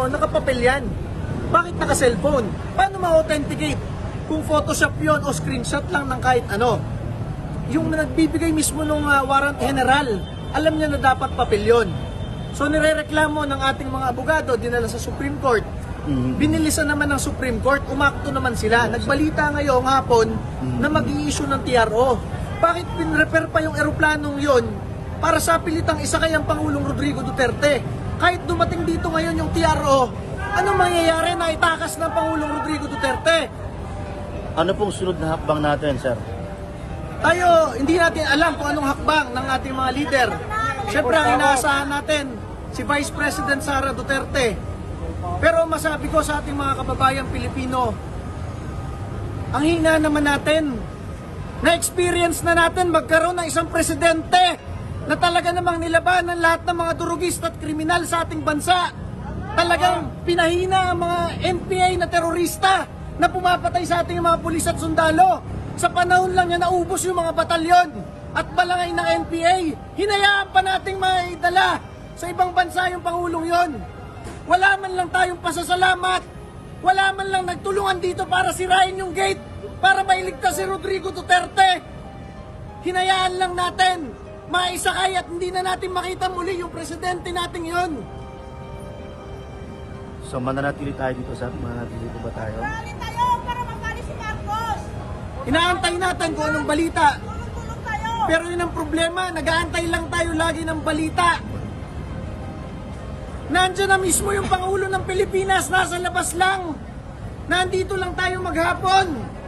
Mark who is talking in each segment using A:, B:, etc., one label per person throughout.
A: mo, nakapapel yan. Bakit naka-cellphone? Paano ma-authenticate? Kung Photoshop yon o screenshot lang ng kahit ano. Yung nagbibigay mismo ng warrant general, alam niya na dapat papel yun. So nirereklamo ng ating mga abogado, dinala sa Supreme Court. Binilisan naman ng Supreme Court, umakto naman sila. Nagbalita ngayong hapon na mag issue ng TRO. Bakit pinrepair pa yung eroplanong yon para sa pilitang isa kayang Pangulong Rodrigo Duterte? Kahit dumating dito ngayon yung TRO, ano mangyayari na itakas ng Pangulong Rodrigo Duterte?
B: Ano pong sunod na hakbang natin, sir?
A: Tayo, hindi natin alam kung anong hakbang ng ating mga leader. Siyempre, ang inaasahan natin, si Vice President Sara Duterte. Pero masabi ko sa ating mga kababayang Pilipino, ang hina naman natin, na-experience na natin magkaroon ng isang presidente na talaga namang nilabanan lahat ng mga durugista at kriminal sa ating bansa. Talagang pinahina ang mga NPA na terorista na pumapatay sa ating mga pulis at sundalo. Sa panahon lang niya naubos yung mga batalyon at balangay ng NPA. Hinayaan pa nating maidala sa ibang bansa yung Pangulong yon. Wala man lang tayong pasasalamat. Wala man lang nagtulungan dito para sirain yung gate para mailigtas si Rodrigo Duterte. Hinayaan lang natin maisakay at hindi na natin makita muli yung presidente nating yon.
B: So, mananatili tayo dito, sir? Mananatili po ba tayo?
C: Rally tayo para magkali si Marcos.
A: Inaantay natin kung anong balita.
C: Tulong-tulong tayo.
A: Pero yun ang problema, nag-aantay lang tayo lagi ng balita. Nandiyan na mismo yung Pangulo ng Pilipinas, nasa labas lang. Nandito lang tayo maghapon.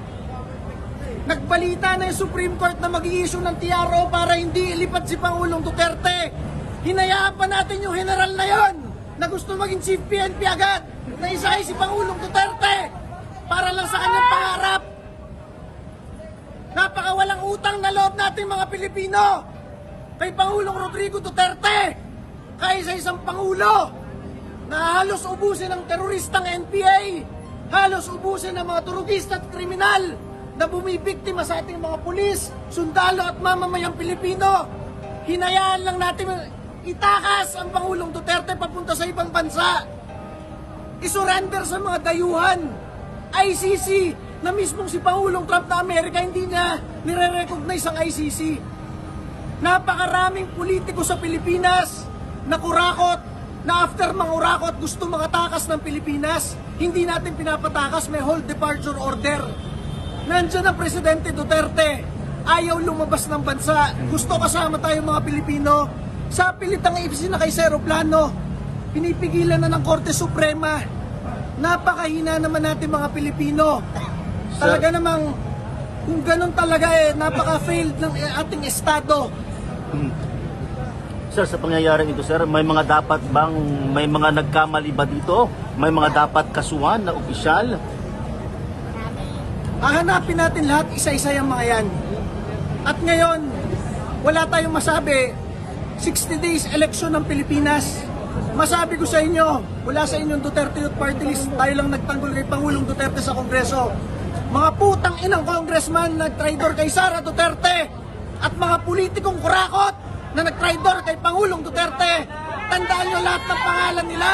A: Nagbalita na yung Supreme Court na mag issue ng TRO para hindi ilipat si Pangulong Duterte. Hinayaan pa natin yung general na yon na gusto maging chief PNP agad na isa ay si Pangulong Duterte para lang sa kanyang pangarap. Napakawalang utang na loob nating mga Pilipino kay Pangulong Rodrigo Duterte kaysa isang Pangulo na halos ubusin ng teroristang NPA, halos ubusin ng mga turugista at kriminal na bumibiktima sa ating mga pulis, sundalo at mamamayang Pilipino. Hinayaan lang natin itakas ang Pangulong Duterte papunta sa ibang bansa isurrender sa mga dayuhan. ICC na mismong si Pangulong Trump na Amerika hindi niya nire-recognize ang ICC. Napakaraming politiko sa Pilipinas na kurakot na after mangurakot gusto makatakas ng Pilipinas. Hindi natin pinapatakas, may hold departure order. Nandiyan ang Presidente Duterte. Ayaw lumabas ng bansa. Gusto kasama tayo mga Pilipino. Sa pilitang isinakay sa aeroplano, pinipigilan na ng Korte Suprema. Napakahina naman natin mga Pilipino. Talaga namang, kung ganun talaga eh, napaka-failed ng ating Estado.
B: Sir, sa pangyayaring ito, sir, may mga dapat bang, may mga nagkamali ba dito? May mga dapat kasuhan na opisyal?
A: Hahanapin natin lahat isa-isa yung mga yan. At ngayon, wala tayong masabi. 60 days election ng Pilipinas. Masabi ko sa inyo, wala sa inyong Duterte Youth Party List, tayo lang nagtanggol kay Pangulong Duterte sa Kongreso. Mga putang inang congressman nag-traitor kay Sara Duterte at mga politikong kurakot na nag-traitor kay Pangulong Duterte. Tandaan nyo lahat ng pangalan nila.